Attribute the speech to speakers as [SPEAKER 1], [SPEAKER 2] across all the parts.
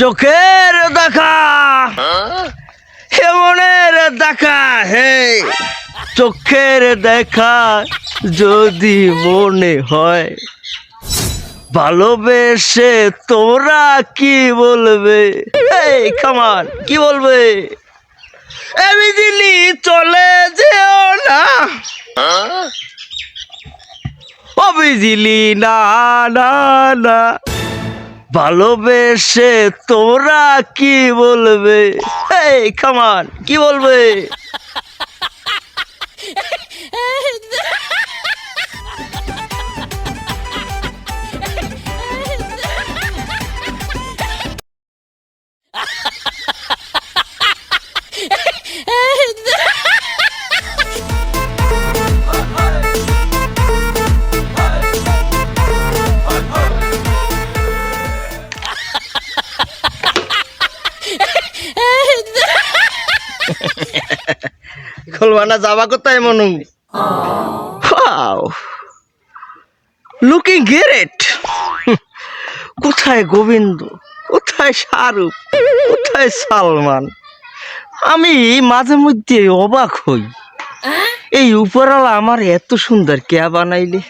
[SPEAKER 1] চোখের দেখা। হেমনের দেখা হে চোখের দেখা যদি মনে হয়, ভালোবেসে তোমরা কি বলবে? খামান কি বলবে? এ বিজলি চলে যেও না। ও বিজলি না না না। ভালোবেসে তোরা কি বলবে? এই খামান কি বলবে? খুলবানা যাবা কোথায় মনু? লুকিং গ্রেট কোথায় গোবিন্দ? কোথায় শাহরুখ? কোথায় সালমান? আমি মাঝে মধ্যে অবাক হই। এই উপরওয়ালা আমার এত সুন্দর কে বানাইলে।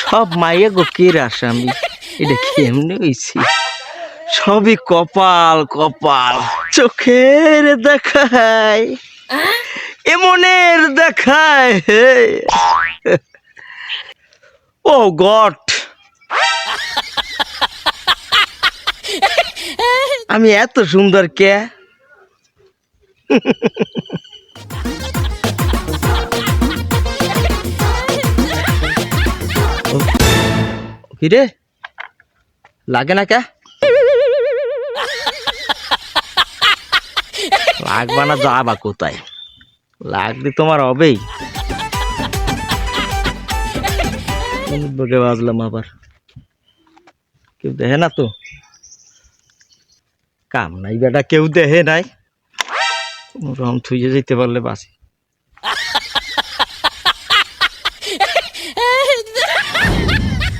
[SPEAKER 1] সব মাইয়া গো কের আসামি এটা কেমনে হয়েছি সবই কপাল কপাল। চোখের দেখায়। এমনের দেখায় হে ও গড। আমি এত সুন্দর কে? কিরে লাগে না কে? লাগবা না যাবা কোথায়? লাগলে তোমার হবেই। বকে বাজলাম আবার? কেউ দেখে না তো? কাম নাই বেটা কেউ দেখে নাই। রকম থুইয়ে যেতে পারলে বাসি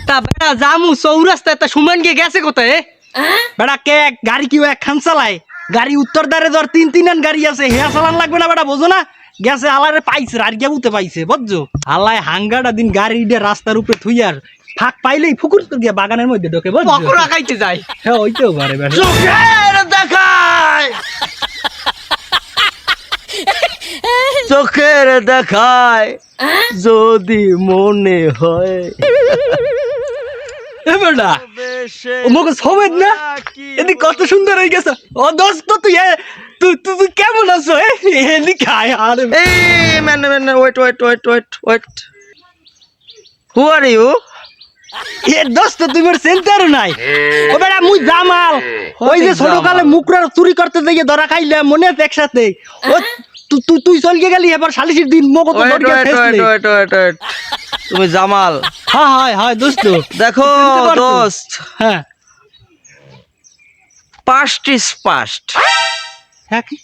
[SPEAKER 2] তা বেটা জামু চৌরাস্তা একটা সুমান গিয়ে গেছে কোথায় এ? বেটা কে এক গাড়ি কিউ এক খান চালায়? গাড়ি উত্তর দ্বারে ধর তিন তিন আন গাড়ি আছে। হেয়া চালান লাগবে না বেটা বোঝো না? গেছে আলারে পাইছে আর গিয়া উঠতে পাইছে বুঝছ? আল্লাহ হাঙ্গাটা দিন গাড়ি দিয়ে রাস্তার উপরে থুইয়ার ফাঁক পাইলেই ফুকুর করে গিয়া বাগানের মধ্যে ঢোকে
[SPEAKER 3] খাইতে যাই
[SPEAKER 2] হ্যাঁ ওইতেও পারে
[SPEAKER 1] চোখের দেখায়। চোখের দেখায় যদি মনে হয়।
[SPEAKER 2] বেটা ও সবেদ না? এদিক কত সুন্দর হয়ে গেছে। ও দোস্ত তুই তুই তুই কেমন আছো? এ এদিকে আয় আর।
[SPEAKER 1] এই man man wait wait wait wait wait who are you
[SPEAKER 2] এ দোস্ত তুই মোর সেন্টার নাই। ও বেটা মুই জামাল। ওই যে ছোটকালে মুকরা চুরি করতে গিয়ে ধরা খাইলে মনে আছে একসাথে? ও তুই তুই তুই চল গিয়ে গেলি এবার দিন মগো তো
[SPEAKER 1] ওয়েট
[SPEAKER 2] ধরিয়া
[SPEAKER 1] ওয়েট ওয়েট ওয়েট ওয়েট। তুমি জামাল।
[SPEAKER 2] হ্যাঁ হয় হয় দোস্ত
[SPEAKER 1] দেখো দোস্ত।
[SPEAKER 2] হ্যাঁ।
[SPEAKER 1] Past is past.
[SPEAKER 2] হ্যাঁ কি?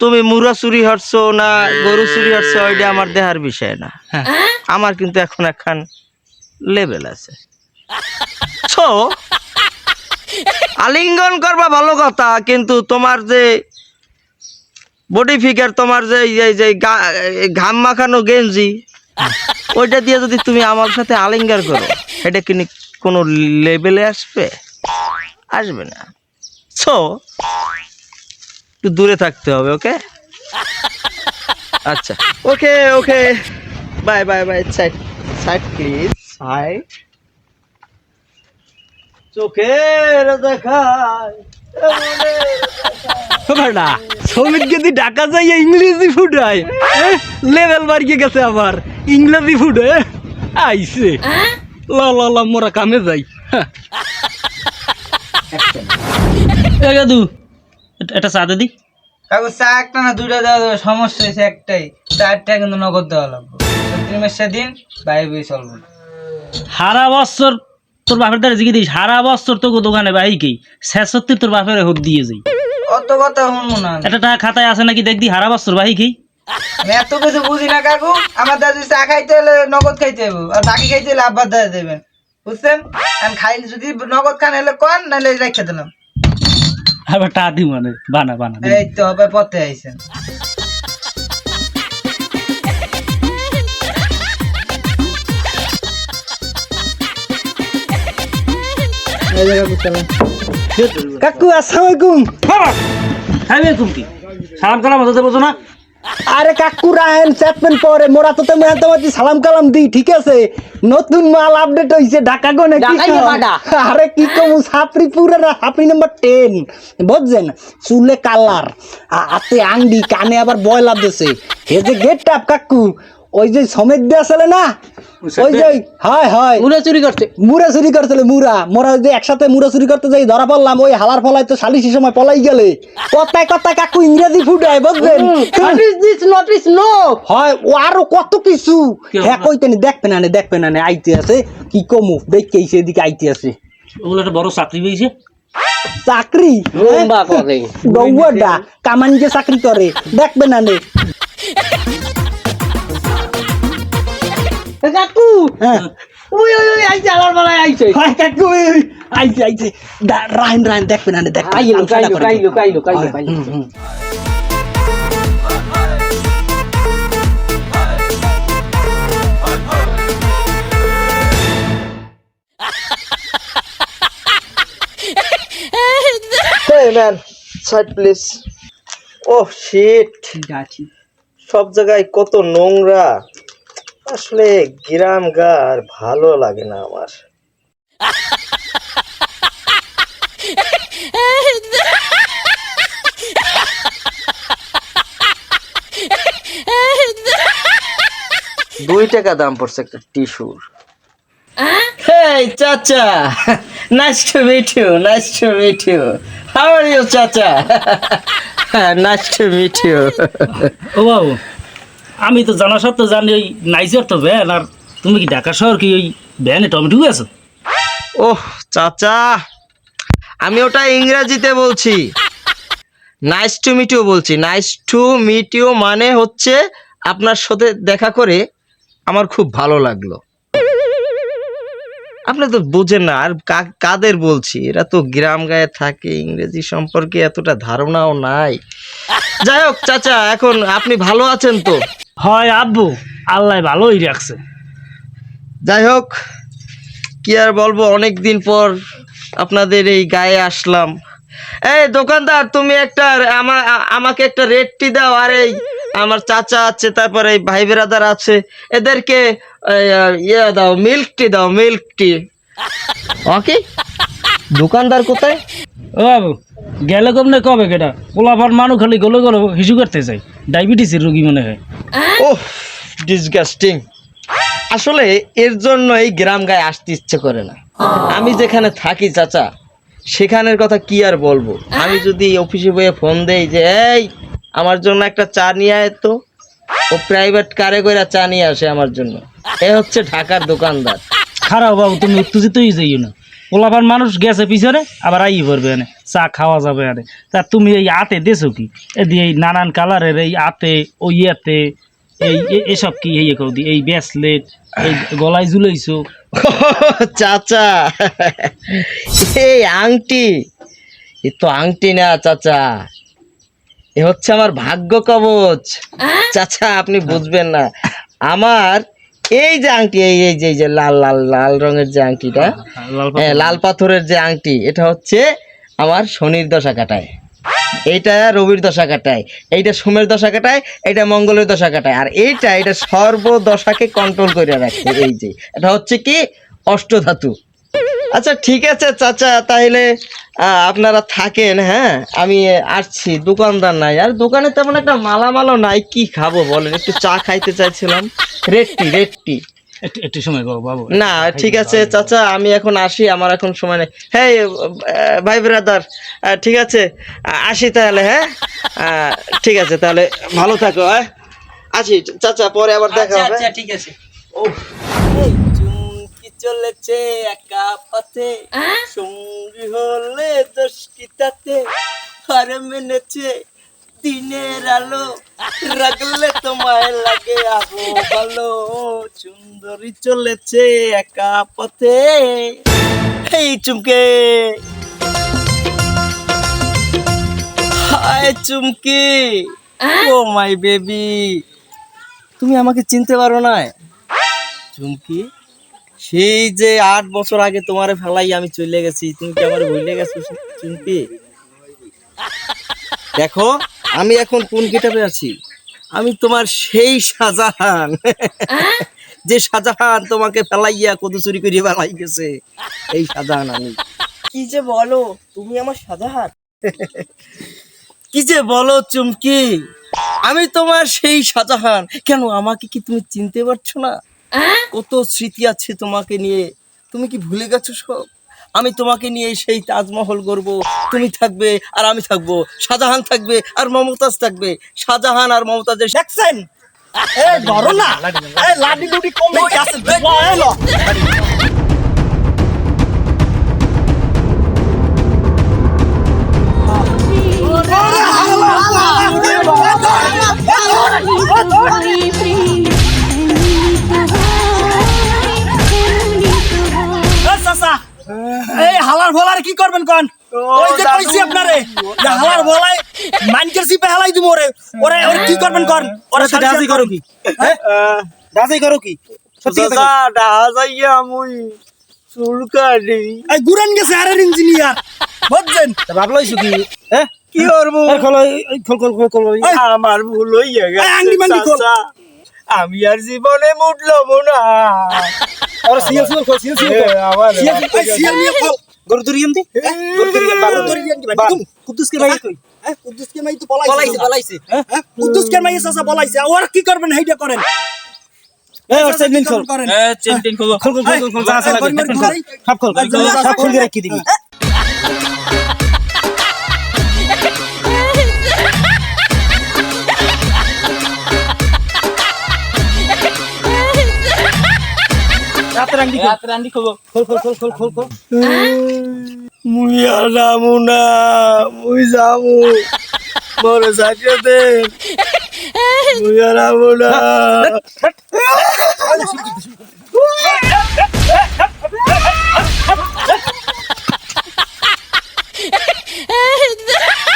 [SPEAKER 1] তুমি মুরা চুরি হটছো না গরু চুরি হটছো ওইটা আমার দেহার বিষয় না।
[SPEAKER 2] হ্যাঁ।
[SPEAKER 1] আমার কিন্তু এখন একখান লেভেল আছে। সো আলিঙ্গন করবা ভালো কথা কিন্তু তোমার যে বডি ফিগার তোমার যে যে ঘাম মাখানো গেঞ্জি ওইটা দিয়ে যদি তুমি আমার সাথে আলিঙ্গার করো এটা কি কোনো লেভেলে আসবে? আসবে না। সো একটু দূরে থাকতে হবে ওকে? আচ্ছা okay okay. Bye bye bye side side please side চোখের দেখায়
[SPEAKER 2] ও বেটা যদি ঢাকা যাই ইংরেজি ফুটায় লেভেল বাড়িয়ে গেছে আবার। ইংরেজি ফুটে আইছে। ল ল ল মোরা কামে যাই।
[SPEAKER 3] দাদু এটা চা দিদি?
[SPEAKER 4] কাকু চা একটা না দুইটা দেওয়া সমস্যা হয়েছে একটাই। চারটা কিন্তু নগদ দেওয়া লাগবে। তিন দিন বাইরে বই চলবো
[SPEAKER 3] সারা বছর তোর বাপের দ্বারা জিগে দিস সারা বছর তোকে দোকানে বাইকেই শেষ সত্যি তোর বাপের হোক দিয়ে যাই।
[SPEAKER 4] অত কথা শুনব না।
[SPEAKER 3] একটা টাকা খাতায় আছে নাকি দেখদি সারা বছর বাইকেই
[SPEAKER 4] আমি এত কিছু বুঝি না কাকু। আমার দাদু চা খাইতে হলে নগদ খাইতে হবে আর বাকি খাইতে হলে আব্বার দাদা দেবেন। বুঝছেন? আমি খাইলে যদি নগদ খান হলে কন নাহলে রেখে দিলাম।
[SPEAKER 3] আবার টা দি মানে বানা বানা
[SPEAKER 4] এই তো হবে পথে আইছেন। এই জায়গা বুঝলাম
[SPEAKER 2] কাকু আসসালামাইকুম
[SPEAKER 3] বাবা, খাইবে তুমি সালাম কালাম হতে বলছো না?
[SPEAKER 2] আরে কাকু রাহেন পরে মোরা তো তেমন তোমাকে সালাম কালাম দি ঠিক আছে? নতুন মাল আপডেট হইছে ঢাকা কি। আরে কি কম পুরা নাম্বার টেন বুঝছেন? চুলে কালার হাতে আংডি কানে আবার বয়লা দিছে হে যে গেট টাপ কাকু ওই যে সমেত দিয়ে আসলে না? ওই যে হয় হয়।
[SPEAKER 1] মুড়া চুরি করছে।
[SPEAKER 2] মুরা চুরি করছিল মুরা মোরা যে একসাথে মুরা চুরি করতে যাই ধরা পড়লাম ওই হালার ফলাই তো সালিশি সময় পলাই গেলে। কথায় কথায় কাকু ইংরেজি ফুটায় বুঝলেন?
[SPEAKER 1] দিস নোটিস নো
[SPEAKER 2] হয় ও আরও কত কিছু।
[SPEAKER 3] কি
[SPEAKER 2] হ্যাঁ কইতেন দেখবেন না দেখবেন না আইতে আছে। কি কমু দেখে এদিকে আইতে আছে।
[SPEAKER 3] ওগুলো একটা বড় চাকরি পেয়েছে।
[SPEAKER 2] চাকরি?
[SPEAKER 1] রুম্বা
[SPEAKER 2] কামান যে চাকরি করে। দেখবেন না নে।
[SPEAKER 1] কাকু! ওই ওই ওই আইছে আলার বেলায় আইছে।
[SPEAKER 2] হয় কাকু ওই, ওই, আইছে আইছে। দা- রাইন রাইন দেখবেন না দেখ
[SPEAKER 1] কাইলো কাইলো কাইলো কাইলো কাইলো কাইলো।
[SPEAKER 2] হুম, হুম।
[SPEAKER 1] Hey man, side please. Oh shit.
[SPEAKER 2] ঠিক আছে।
[SPEAKER 1] সব জায়গায় কত নোংরা। আসলে গ্রাম গার ভালো লাগে না আমার। দুই টাকা দাম পড়ছে একটা টিস্যুর। হেই চাচা! Nice to meet you nice to চাচা? নাইস
[SPEAKER 3] টু মিট আমি তো জানা সত্ত্বেও জানি ওই নাইজার তো ভ্যান আর তুমি কি ঢাকা শহর কি ওই ভ্যানে টমেটো আছো
[SPEAKER 1] ওহ, চাচা, আমি ওটা ইংরেজিতে বলছি। নাইস টু মিট ইউ বলছি। নাইস টু মিট ইউ মানে হচ্ছে আপনার সাথে দেখা করে আমার খুব ভালো লাগল। আপনি তো বোঝেন না আর কাদের বলছি? এরা তো গ্রাম গায়ে থাকে ইংরেজি সম্পর্কে এতটা ধারণাও নাই। যাই হোক চাচা এখন আপনি ভালো আছেন তো?
[SPEAKER 3] হয় আব্বু আল্লাহ ভালোই রাখছে।
[SPEAKER 1] যাই হোক কি আর বলব অনেক দিন পর আপনাদের এই গায়ে আসলাম। এই দোকানদার তুমি একটা আমা আমাকে একটা রেডটি দাও। আর এই আমার চাচা আছে তারপরে এই ভাই বেরাদার আছে। এদেরকে ইয়ে দাও মিল্ক টি দাও মিল্ক টি ওকে দোকানদার কোথায়?
[SPEAKER 3] ও বাবু গেলে কমনে কবে কেটা পোলাপান মানুষ খালি গলো গলো হিসু করতে চাই ডায়াবেটিসের রোগী মনে হয়।
[SPEAKER 1] ওহ ডিসগাস্টিং আসলে এর জন্য এই গ্রাম গায়ে আসতে ইচ্ছে করে না। আমি যেখানে থাকি চাচা সেখানের কথা কি আর বলব? আমি যদি অফিসে বয়ে ফোন দেই যে এই আমার জন্য একটা চা নিয়ে আয় তো। ও প্রাইভেট কারে করে চা নিয়ে আসে আমার জন্য। এ হচ্ছে ঢাকার দোকানদার।
[SPEAKER 3] খারাপ বাবু তুমি উত্তেজিতই যাইও না। পোলাপান মানুষ গেছে পিছনে আবার আই পড়বে এনে। চা খাওয়া যাবে আরে তা তুমি এই আতে দেছো কি? এদি এই নানান কালারের এই আতে ও ইয়েতে এই এ- এসব কি এই কৌদি এই ব্রেসলেট এই গলায় ঝুলাইছো।
[SPEAKER 1] চাচা এই আংটি। এ তো আংটি না চাচা। এ হচ্ছে আমার ভাগ্য কবচ। চাচা আপনি বুঝবেন না। আমার এই যে আংটি এই এই যে এই যে লাল লাল লাল রঙের যে আংটিটা
[SPEAKER 3] লাল
[SPEAKER 1] হ্যাঁ, লাল পাথরের যে আংটি এটা হচ্ছে আমার শনির দশা কাটায়। এইটা রবির দশা কাটায় এইটা সোমের দশা কাটায় এটা মঙ্গলের দশা কাটায়। আর এইটা এটা সর্বদশাকে কন্ট্রোল করে রাখে এই যে। এটা হচ্ছে কি? অষ্টধাতু। আচ্ছা ঠিক আছে চাচা তাহলে আপনারা থাকেন হ্যাঁ? আমি আসছি দোকানদার নাই। আর দোকানে তেমন একটা মালামালও নাই কি খাব বলেন? একটু চা খাইতে চাইছিলাম। রেডটি রেডটি
[SPEAKER 3] একটু সময় বাবু বাবু।
[SPEAKER 1] না ঠিক আছে চাচা আমি এখন আসি আমার এখন সময় নেই। হ্যাঁ ভাই ব্রাদার ঠিক আছে? আসি তাহলে হ্যাঁ? ঠিক আছে তাহলে ভালো থাকো হ্যাঁ? আসি চাচা পরে আবার দেখা হবে।
[SPEAKER 4] ঠিক আছে।
[SPEAKER 1] চুমকি চলেছে একা পথে। সঙ্গী হলে দোষ কি তাতে? হারে মেনেছে দিনের আলো। রাগলে তোমায় লাগে আরও ভালো। সুন্দরী চলেছে একা পথে। এই চুমকে। আয় চুমকি। ও মাই বেবি। তুমি আমাকে চিনতে পারো না চুমকি? সেই যে আট বছর আগে তোমার ফেলাই আমি চলে গেছি তুমি কি আমার ভুলে গেছো চুমকি দেখো আমি এখন কোন গেটাপে আছি? আমি তোমার সেই শাহজাহান। যে শাহজাহান তোমাকে ফেলাইয়া কত চুরি করিয়ে ফেলাই গেছে। এই শাহজাহান আমি। কি যে বলো তুমি আমার শাহজাহান। কি যে বলো চুমকি? আমি তোমার সেই শাহজাহান। কেন আমাকে কি তুমি চিনতে পারছ না? কত স্মৃতি আছে তোমাকে নিয়ে? তুমি কি ভুলে গেছো সব? আমি তোমাকে নিয়ে সেই তাজমহল করব তুমি থাকবে আর আমি থাকব। শাহজাহান থাকবে আর মমতাজ থাকবে। শাহজাহান আর মমতাজের
[SPEAKER 2] দেখছেন এ ধরো না। এ লাডি লুডি কমে গেছে। হালার ভোলাই মাইনকের সিপে হালাই দিব ওরে। ওরে ওরে কি করবেন কন ওরে
[SPEAKER 3] তো রাজি করো কি? হ্যাঁ? রাজি করো কি? সত্যি কথা কই।
[SPEAKER 2] এই গুরান গেছে আরের ইঞ্জিনিয়ার। বুঝছেন?
[SPEAKER 3] তা ভাবলো কি? হ্যাঁ?
[SPEAKER 1] কি করব?
[SPEAKER 3] এই খোলো খোল খোল খোল
[SPEAKER 1] আমার ভুল হইয়া
[SPEAKER 2] এই আংটি মাংটি খোল।
[SPEAKER 1] আমি আর জীবনে মুটলব না।
[SPEAKER 3] আর সিএল সিএল খোল সিএল সিএল খোল।
[SPEAKER 1] আমার
[SPEAKER 2] সিএল নিয়ে খোল।
[SPEAKER 3] গরু দরিয়ান দি গরু দরিয়ান
[SPEAKER 2] গরু দরিয়ান দি, বাড়ি তুমি।
[SPEAKER 3] কুদ্দুস কে ভাই। কই
[SPEAKER 2] হ্যাঁ? কুদ্দুসকে মাই তো পলাইছে।
[SPEAKER 1] পলাইছে
[SPEAKER 2] হ্যাঁ? কুদ্দুসকে মাই সাসা পলাইছে। আর কি করবেন? হেইটা করেন।
[SPEAKER 3] এই ওর সেগমেন্ট খোল।
[SPEAKER 2] করেন
[SPEAKER 1] চেন টেন খোলো।
[SPEAKER 3] খোল খোল খোল খোল খোল। যা আছে
[SPEAKER 2] এই,
[SPEAKER 3] লাগে
[SPEAKER 2] গরু মরু ঘুরাই।
[SPEAKER 3] সব খোল
[SPEAKER 2] এই, যা,
[SPEAKER 3] সব খুলে রাখি দিবি। রাতের আংটি খোল
[SPEAKER 1] রাতের আন্ডি রাতের আন্ডি খোল।
[SPEAKER 3] খোল খোল খোল খোল খোল খোল।
[SPEAKER 1] মুই আর যাব না মুই দে মুই আর Ha ha ha!